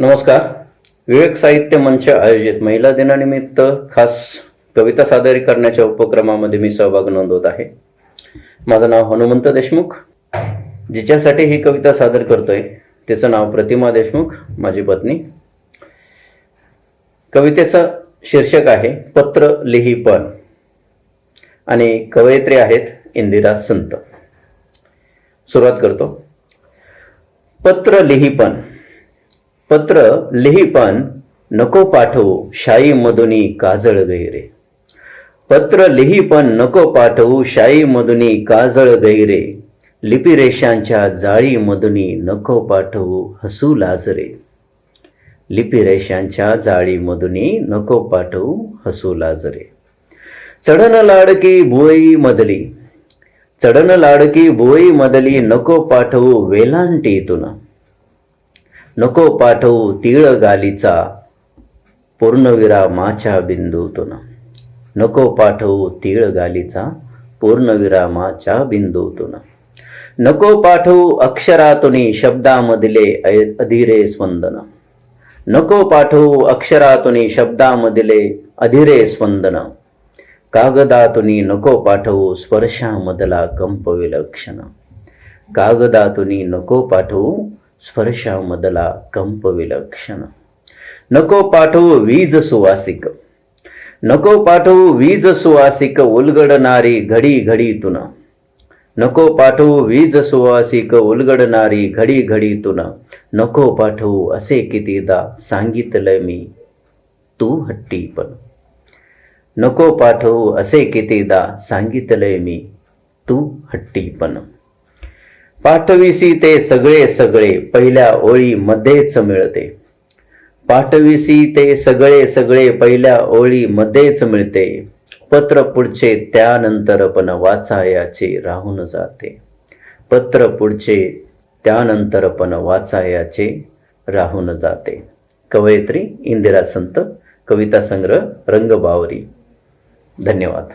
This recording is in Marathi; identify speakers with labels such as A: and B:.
A: नमस्कार. विवेक साहित्य मंच आयोजित महिला दिनानिमित्त खास कविता सादरीकरणाच्या उपक्रमामध्ये मी सहभाग नोंदवत आहे. माझं नाव हनुमंत देशमुख. जिच्यासाठी ही कविता सादर करतोय तिचं नाव प्रतिमा देशमुख माझी पत्नी. कवितेचं शीर्षक आहे पत्र लिही पण. आणि कवयित्री आहेत इंदिरा संत. सुरुवात करतो. पत्र लिही पण. पत्र लिहिपान नको पाठवू शाई मधुनी काजळ गैरे. पत्र लिहिपान नको पाठवू शाई मधुनी काजळ गैरे. लिपिरेषांच्या जाळी मधुनी नको पाठवू हसू लाजरे. लिपिरेषांच्या जाळी मधुनी नको पाठवू हसू लाजरे. चढन लाडकी भुवई मदली. चढन लाडकी भुवई मदली नको पाठवू वेलांटीतून नको पाठवू तीळ गालीचा पूर्णविरामाच्या बिंदूतून. नको पाठवू तीळ गालीचा पूर्णविरामाच्या बिंदूतून. नको पाठवू अक्षरातुनी शब्दामधले अ- अधीरे स्पंदन. नको पाठवू अक्षरातुनी शब्दामधले अधीरे स्पंदन. कागदातुनी नको पाठवू स्पर्शामधला कंप विलक्षण कागदातुनी नको पाठवू स्पर्शामधला कंप विलक्षण नको पाठवू वीज सुवासिक नको पाठवू वीज सुवासिक उलगडणारी घडी घडीतून नको पाठवू वीज सुवासिक उलगडणारी घडी घडीतून नको पाठवू असे कितीदा सांगितलंय मी तू हट्टी पण नको पाठवू असे कितीदा सांगितलंय मी तू हट्टी पण पाठविसी ते सगळे सगळे पहिल्या ओळी मध्येच मिळते. पाठविसी ते सगळे सगळे पहिल्या ओळी मध्येच मिळते. पत्र पुढचे त्यानंतर पण वाचायाचे राहून जाते. पत्र पुढचे त्यानंतर पण वाचायाचे राहून जाते. कवयित्री इंदिरा संत कविता संग्रह रंगबावरी. धन्यवाद.